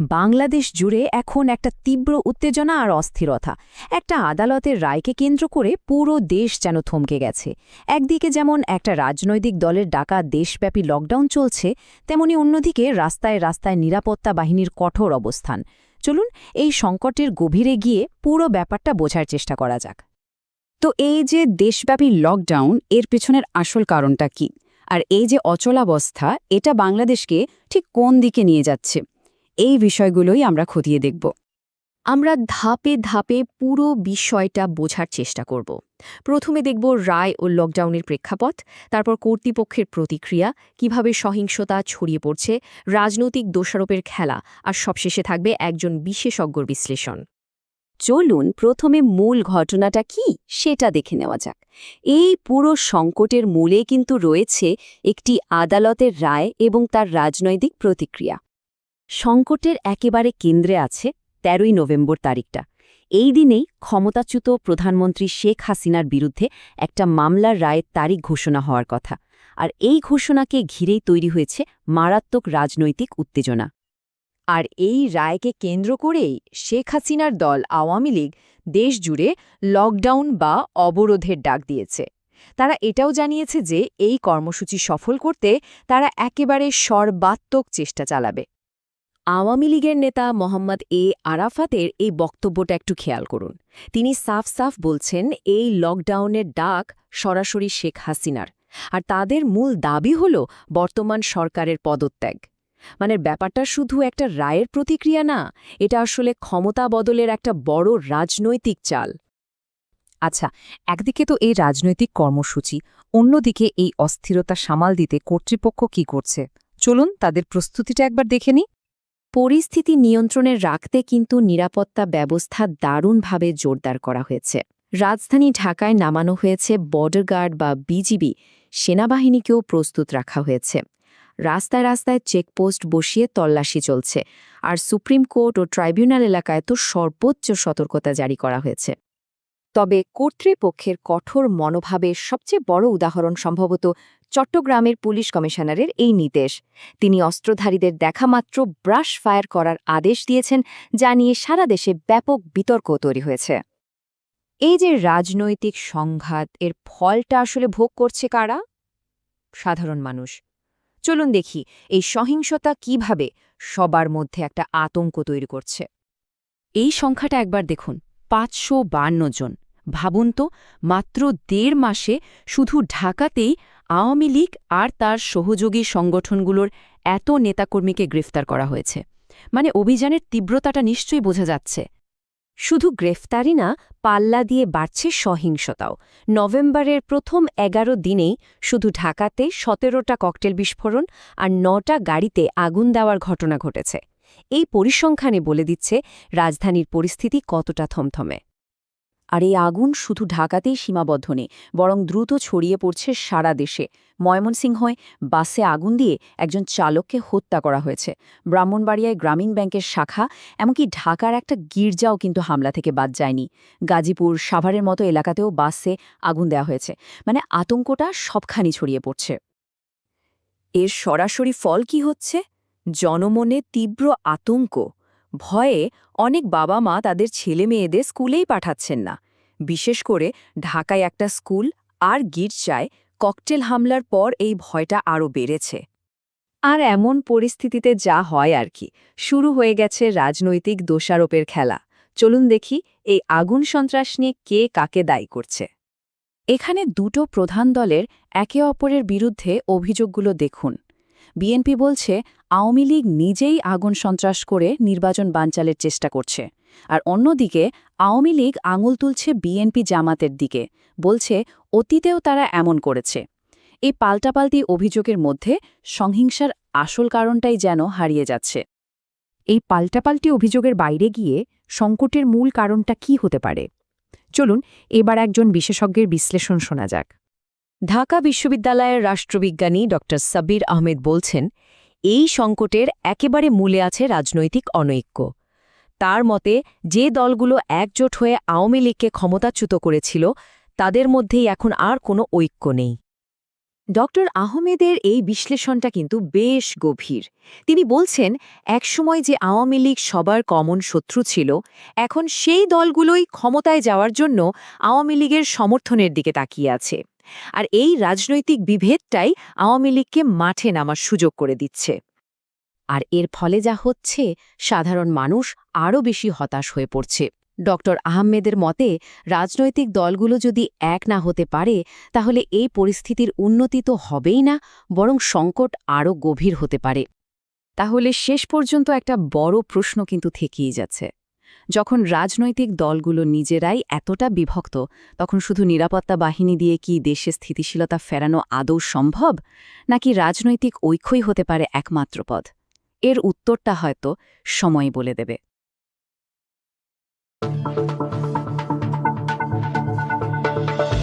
বাংলাদেশ জুড়ে এখন একটা তীব্র উত্তেজনা আর অস্থিরতা। একটা আদালতের রায়কে কেন্দ্র করে পুরো দেশ যেন থমকে গেছে। একদিকে যেমন একটা রাজনৈতিক দলের ডাকা দেশব্যাপী লকডাউন চলছে, তেমনি অন্যদিকে রাস্তায় রাস্তায় নিরাপত্তা বাহিনীর কঠোর অবস্থান। চলুন, এই সংকটের গভীরে গিয়ে পুরো ব্যাপারটা বোঝার চেষ্টা করা যাক। তো এই যে দেশব্যাপী লকডাউন, এর পেছনের আসল কারণটা কি? আর এই যে অচলাবস্থা, এটা বাংলাদেশকে ঠিক কোন দিকে নিয়ে যাচ্ছে? এই বিষয়গুলোই আমরা খতিয়ে দেখব। আমরা ধাপে ধাপে পুরো বিষয়টা বোঝার চেষ্টা করব। প্রথমে দেখব রায় ও লকডাউনের প্রেক্ষাপট, তারপর কর্তৃপক্ষের প্রতিক্রিয়া, কীভাবে সহিংসতা ছড়িয়ে পড়ছে, রাজনৈতিক দোষারোপের খেলা, আর সবশেষে থাকবে একজন বিশেষজ্ঞর বিশ্লেষণ। চলুন প্রথমে মূল ঘটনাটা কি, সেটা দেখে নেওয়া যাক। এই পুরো সংকটের মূলে কিন্তু রয়েছে একটি আদালতের রায় এবং তার রাজনৈতিক প্রতিক্রিয়া। সংকটের একেবারে কেন্দ্রে আছে তেরোই নভেম্বর তারিখটা। এই দিনেই ক্ষমতাচ্যুত প্রধানমন্ত্রী শেখ হাসিনার বিরুদ্ধে একটা মামলার রায়ের তারিখ ঘোষণা হওয়ার কথা। আর এই ঘোষণাকে ঘিরেই তৈরি হয়েছে মারাত্মক রাজনৈতিক উত্তেজনা। আর এই রায়কে কেন্দ্র করেই শেখ হাসিনার দল আওয়ামী লীগ দেশজুড়ে লকডাউন বা অবরোধের ডাক দিয়েছে। তারা এটাও জানিয়েছে যে এই কর্মসূচি সফল করতে তারা একেবারে সর্বাত্মক চেষ্টা চালাবে। আওয়ামী লীগের নেতা মোহাম্মদ এ আরাফাতের এই বক্তব্যটা একটু খেয়াল করুন। তিনি সাফ সাফ বলছেন, এই লকডাউনের ডাক সরাসরি শেখ হাসিনার। আর তাদের মূল দাবি হল বর্তমান সরকারের পদত্যাগ। মানে ব্যাপারটা শুধু একটা রায়ের প্রতিক্রিয়া না, এটা আসলে ক্ষমতা বদলের একটা বড় রাজনৈতিক চাল। আচ্ছা একদিকে তো এই রাজনৈতিক কর্মসূচি, অন্যদিকে এই অস্থিরতা সামাল দিতে কর্তৃপক্ষ কি করছে? চলুন তাদের প্রস্তুতিটা একবার দেখে নিই। পরিস্থিতি নিয়ন্ত্রণে রাখতে কিন্তু নিরাপত্তা ব্যবস্থা দারুণভাবে জোরদার করা হয়েছে। রাজধানী ঢাকায় নামানো হয়েছে বর্ডার গার্ড বা বিজিবি, সেনাবাহিনীকেও প্রস্তুত রাখা হয়েছে। রাস্তায় রাস্তায় চেকপোস্ট বসিয়ে তল্লাশি চলছে, আর সুপ্রিম কোর্ট ও ট্রাইব্যুনাল এলাকায় তো সর্বোচ্চ সতর্কতা জারি করা হয়েছে। তবে কর্তৃপক্ষের কঠোর মনোভাবের সবচেয়ে বড় উদাহরণ সম্ভবত চট্টগ্রামের পুলিশ কমিশনারের এই নির্দেশ। তিনি অস্ত্রধারীদের দেখামাত্র ব্রাশ ফায়ার করার আদেশ দিয়েছেন, যা নিয়ে সারা দেশে ব্যাপক বিতর্ক তৈরি হয়েছে। এই যে রাজনৈতিক সংঘাত, এর ফলটা আসলে ভোগ করছে কারা? সাধারণ মানুষ। চলুন দেখি, এই সহিংসতা কীভাবে সবার মধ্যে একটা আতঙ্ক তৈরি করছে। এই সংখ্যাটা একবার দেখুন, পাঁচশো জন। ভাবুন তো, মাত্র দেড় মাসে শুধু ঢাকাতেই আওয়ামী লীগ আর তার সহযোগী সংগঠনগুলোর এত নেতাকর্মীকে গ্রেফতার করা হয়েছে। মানে অভিযানের তীব্রতাটা নিশ্চয়ই বোঝা যাচ্ছে। শুধু গ্রেফতারি না, পাল্লা দিয়ে বাড়ছে সহিংসতাও। নভেম্বরের প্রথম এগারো দিনেই শুধু ঢাকাতে সতেরোটা ককটেল বিস্ফোরণ আর নটা গাড়িতে আগুন দেওয়ার ঘটনা ঘটেছে। এই পরিসংখ্যানে বলে দিচ্ছে, রাজধানীর পরিস্থিতি কতটা থমথমে। আর এই আগুন শুধু ঢাকাতেই সীমাবদ্ধ নেই, বরং দ্রুত ছড়িয়ে পড়ছে সারা দেশে। ময়মনসিংহয় বাসে আগুন দিয়ে একজন চালককে হত্যা করা হয়েছে। ব্রাহ্মণবাড়িয়ায় গ্রামীণ ব্যাংকের শাখা, এমনকি ঢাকার একটা গির্জাও কিন্তু হামলা থেকে বাদ যায়নি। গাজীপুর, সাভারের মতো এলাকাতেও বাসে আগুন দেওয়া হয়েছে। মানে আতঙ্কটা সবখানি ছড়িয়ে পড়ছে। এর সরাসরি ফল কি হচ্ছে? জনমনে তীব্র আতঙ্ক। ভয়ে অনেক বাবা মা তাদের ছেলে মেয়েদের স্কুলেই পাঠাচ্ছেন না। বিশেষ করে ঢাকায় একটা স্কুল আর গির্জায় ককটেল হামলার পর এই ভয়টা আরও বেড়েছে। আর এমন পরিস্থিতিতে যা হয় আর কি। শুরু হয়ে গেছে রাজনৈতিক দোষারোপের খেলা। চলুন দেখি এই আগুন সন্ত্রাস নিয়ে কে কাকে দায়ী করছে। এখানে দুটো প্রধান দলের একে অপরের বিরুদ্ধে অভিযোগগুলো দেখুন। বিএনপি বলছে, আওয়ামী লীগ নিজেই আগুন সন্ত্রাস করে নির্বাচন বানচালের চেষ্টা করছে। আর অন্যদিকে, আওয়ামী লীগ আঙুল তুলছে বিএনপি জামাতের দিকে, বলছে অতীতেও তারা এমন করেছে। এই পাল্টাপাল্টি অভিযোগের মধ্যে সংহিংসার আসল কারণটাই যেন হারিয়ে যাচ্ছে। এই পাল্টাপাল্টি অভিযোগের বাইরে গিয়ে সংকটের মূল কারণটা কি হতে পারে? চলুন, এবার একজন বিশেষজ্ঞের বিশ্লেষণ শোনা যাক। ঢাকা বিশ্ববিদ্যালয়ের রাষ্ট্রবিজ্ঞানী ড. সাব্বির আহমেদ বলছেন, এই সংকটের একেবারে মূলে আছে রাজনৈতিক অনৈক্য। তার মতে, যে দলগুলো একজোট হয়ে আওয়ামী লীগকে ক্ষমতাচ্যুত করেছিল, তাদের মধ্যেই এখন আর কোনো ঐক্য নেই। ডক্টর আহমেদের এই বিশ্লেষণটা কিন্তু বেশ গভীর। তিনি বলছেন, একসময় যে আওয়ামী লীগ সবার কমন শত্রু ছিল, এখন সেই দলগুলোই ক্ষমতায় যাওয়ার জন্য আওয়ামী লীগের সমর্থনের দিকে তাকিয়ে আছে। আর এই রাজনৈতিক বিভেদটাই আওয়ামী লীগকে মাঠে নামার সুযোগ করে দিচ্ছে। আর এর ফলে যা হচ্ছে, সাধারণ মানুষ আরও বেশি হতাশ হয়ে পড়ছে। ডক্টর আহমেদের মতে, রাজনৈতিক দলগুলো যদি এক না হতে পারে, তাহলে এই পরিস্থিতির উন্নতি তো হবেই না, বরং সংকট আরও গভীর হতে পারে। তাহলে শেষ পর্যন্ত একটা বড় প্রশ্ন কিন্তু থেকেই যাচ্ছে। যখন রাজনৈতিক দলগুলো নিজেরাই এতটা বিভক্ত, তখন শুধু নিরাপত্তা বাহিনী দিয়ে কি দেশে স্থিতিশীলতা ফেরানো আদৌ সম্ভব, নাকি রাজনৈতিক ঐক্যই হতে পারে একমাত্র পদ এর উত্তরটা হয়তো সময় বলে দেবে।